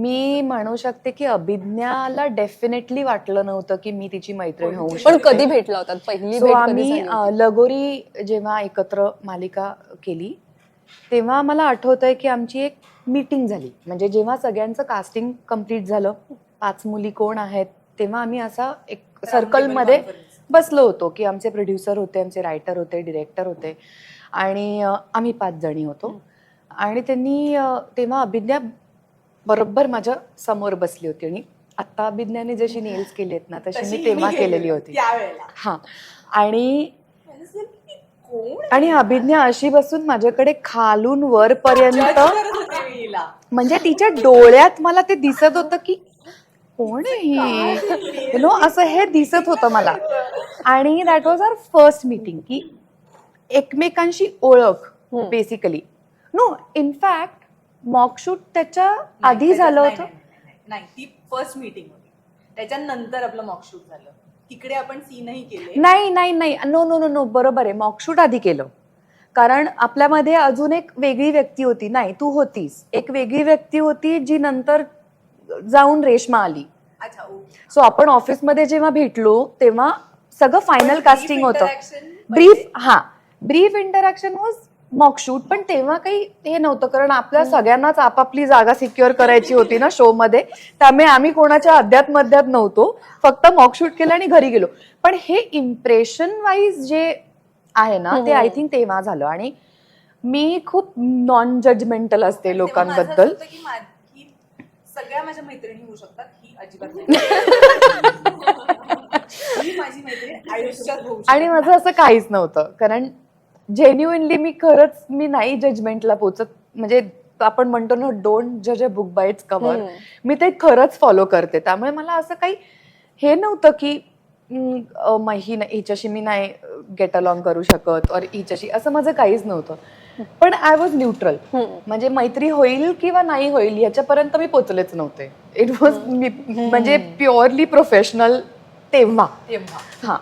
मी म्हणू शकते की अभिज्ञाला डेफिनेटली वाटलं नव्हतं की मी तिची मैत्रीण होऊ पण शकते. कधी भेटला होतात पहिली सो भेट कधी आम्ही झाली अ, होती? लगोरी जेव्हा एकत्र मालिका केली तेव्हा मला आठवतंय की आमची एक मीटिंग झाली. म्हणजे जेव्हा सगळ्यांचं कास्टिंग कंप्लीट झालं पाच मुली कोण आहेत तेव्हा आम्ही असा एक सर्कलमध्ये बसलो होतो की आमचे प्रोड्युसर होते आमचे रायटर होते डिरेक्टर होते. आणि अ, आम्ही पाच जणी होतो. आणि त्यांनी अ, तेव्हा अभिज्ञा बरोबर माझ्यासमोर बसली होती आणि आत्ता अभिज्ञाने जशी नेल्स केली आहेत ना तशी मी तेव्हा केलेली होती. हा. आणि आणि अभिज्ञा अशी बसून माझ्याकडे खालून वरपर्यंत म्हणजे तिच्या डोळ्यात मला ते दिसत होतं की कोण ही? नो असं हे दिसत होतं मला. आणि that was our first meeting की एकमेकांशी ओळख. बेसिकली नो इनफॅक्ट मॉकशूट त्याच्या आधी झालं होतं? नाही, ती फर्स्ट मीटिंग होती. त्याच्यानंतर आपलं मॉकशूट झालं. तिकडे आपण सीनही केले. नाही नाही नाही. नो नो नो नो बरोबर आहे. मॉकशूट आधी केलं. कारण आपल्यामध्ये अजून एक वेगळी व्यक्ती होती. नाही तू होतीस. एक वेगळी व्यक्ती होती जी नंतर जाऊन रेश्मा आली. अच्छा ओके सो आपण ऑफिसमध्ये जेव्हा भेटलो तेव्हा सगळं फायनल कास्टिंग होतं. ब्रीफ पहिले. हा. ब्रीफ इंटरॅक्शन वॉज मॉकशूट पण तेव्हा काही हे नव्हतं कारण आपल्या सगळ्यांनाच आपापली जागा सिक्युअर करायची होती ना शो मध्ये. त्यामुळे आम्ही कोणाच्या अद्यात मध्यात नव्हतो. फक्त मॉकशूट केलं आणि घरी गेलो. पण हे इम्प्रेशन वाईज जे आहे ना ते. आय थिंक तेव्हा झालं. आणि मी खूप नॉन जजमेंटल असते लोकांबद्दल. सगळ्या माझ्या मैत्रिणी होऊ शकतात ही अजिबात आणि माझं असं काहीच नव्हतं. कारण जेन्युइनली मी खरंच मी नाही जजमेंटला पोचत. म्हणजे आपण म्हणतो ना डोंट जज a book by its cover. मी ते खरंच फॉलो करते. त्यामुळे मला असं काही हे नव्हतं की ही नाही- हिच्याशी मी नाही गेट अलॉंग करू शकत और हिच्याशी. असं माझं काहीच नव्हतं. पण आय वॉज न्यूट्रल. म्हणजे मैत्री होईल किंवा नाही होईल ह्याच्यापर्यंत मी पोचलेच नव्हते. इट वॉज मी म्हणजे प्युअरली प्रोफेशनल तेव्हा. तेव्हा. हा.